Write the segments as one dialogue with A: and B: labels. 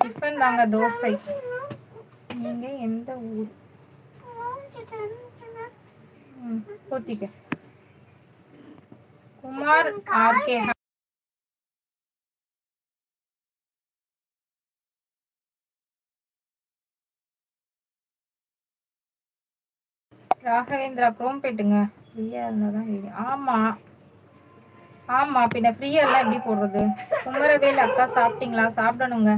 A: Tiffin தாங்க தோசை. நீங்க எந்த ஊர்? ம், போத்திக்க குமார் ஆர்கே ராகவேந்திரா குரோம் போயிட்டுங்க ஃப்ரீயா இருந்தாதான் ஆமா. ஆமா பின்ன ஃப்ரீயா எல்லாம் எப்படி போடுறது? குமரவேல் அக்கா சாப்பிட்டீங்களா? சாப்பிடணுங்க.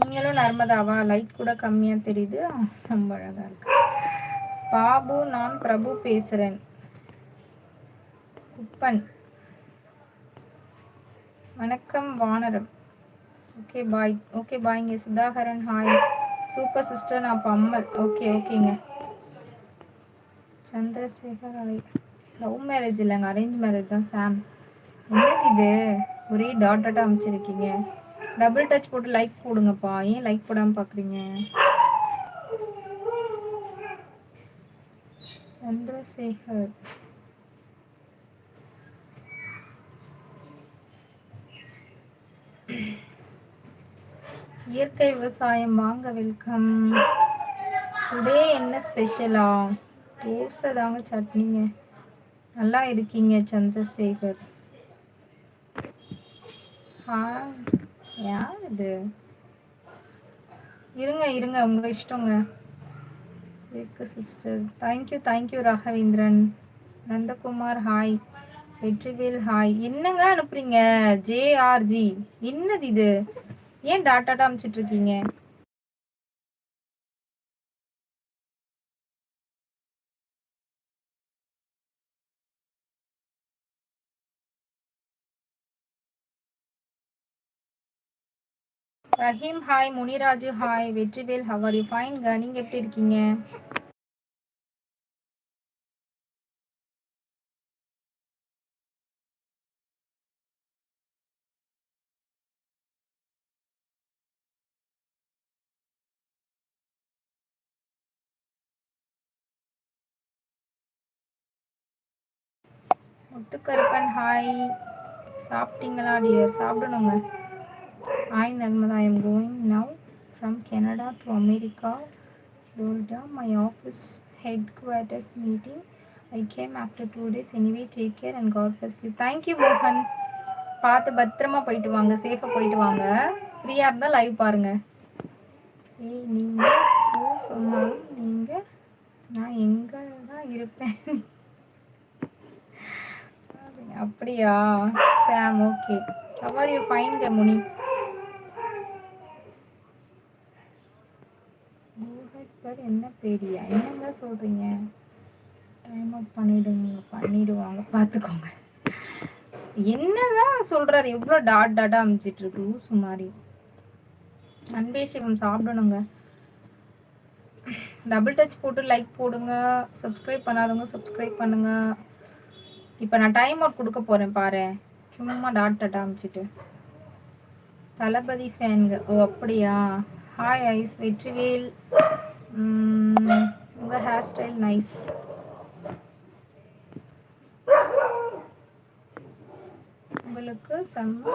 A: நீங்களும் நர்மதாவா? லைட் கூட கம்மியா தெரியுது. ரொம்ப அழகா இருக்கு. பாபு நான் பிரபு பேசுறேன். குப்பன். வணக்கம் வானரம். ஓகே பாய் ஓகே பாய்ங்க சுதாகரன். ஹாய் சூப்பர் சிஸ்டர் நான் பம்மல் ஓகே ஓகேங்க சந்திரசேகர் அலை. லவ் மேரேஜ் இல்லைங்க. அரேஞ்ச் மேரேஜ் தான் சாம் என்னது இது? ஒரே டாட் டாட்டா அமைச்சிருக்கீங்க. டபுள் டச் போட்டு லைக் போடுங்கப்பா. ஏன் லைக் போடாம பாக்குறீங்க? சந்திரசேகர். இயற்கை விவசாயம் வாங்க வெல்கம். டுடே என்ன ஸ்பெஷலா தோசை தாங்க சட்னிங்க. நல்லா இருக்கீங்க சந்திரசேகர். ஹாய் யார் இது இருங்க இருங்க உங்க இஷ்டங்க. இருக்கு sister thank you thank you Raghavendran. Nandakumar hi Vetrivel hi என்னங்க அனுப்புறீங்க? ஜேஆர்ஜி என்னது இது? ஏன் டாட்டாட்டா அனுப்பிச்சிட்டு இருக்கீங்க? Rahim hi Muniraju hi Vetrivel how are you ஃபைன்ங்க நீங்க எப்படி இருக்கீங்க? முத்துக்கருப்பன் ஹாய் சாப்பிட்டீங்களா டியர் சாப்பிடணுங்க. Hi Narmada I am going now from Canada to America Florida my office head quarters meeting I came after two days anyway take care and God bless you thank you மோகன் பார்த்து பத்திரமா போயிட்டு வாங்க சேஃபாக போயிட்டு வாங்க. ஃப்ரீயாக இருந்தால் லைவ் பாருங்க. ஏய் நீங்கள் போ சொன்னாலும் நீங்கள் நான் எங்கே தான் இருப்பேன்? அப்படியா? Sam okay how are you fine the Muni சரியா? என்னங்க சொல்றீங்க? டைம் அவுட் பண்ணிடுங்க பண்ணிடுவாங்க. பார்த்துக்கோங்க என்னதான் சொல்றாரு? எவ்வளோ டாட் டாட்டா அமைச்சிட்டு இருக்கு ஊசு மாதிரி. அன்பே சிவம் சாப்பிடணுங்க. டபுள் டச் போட்டு லைக் போடுங்க. சப்ஸ்கிரைப் பண்ணாதவங்க சப்ஸ்கிரைப் பண்ணுங்க. இப்போ நான் டைம் அவுட் கொடுக்க போறேன் பாரு. சும்மா டாட் டாட்டா அமைச்சிட்டு. தளபதி ஃபேனுங்க ஓ அப்படியா? ஹாய் ஐஸ் வெற்றிவேல். உங்க ஹேர் ஸ்டைல் நைஸ் உங்களுக்கு செம்ம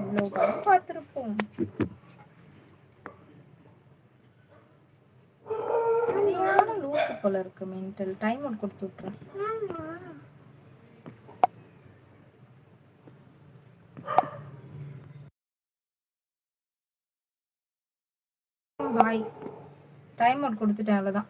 A: இவ்வளோ பார்த்துருப்போம். சரியான லூசு போல இருக்கு மென்டல் டைம் அவுட் கொடுத்து விட்றேன் பாய் டைம் அவுட் கொடுத்துட்டேன் அவ்வளோதான்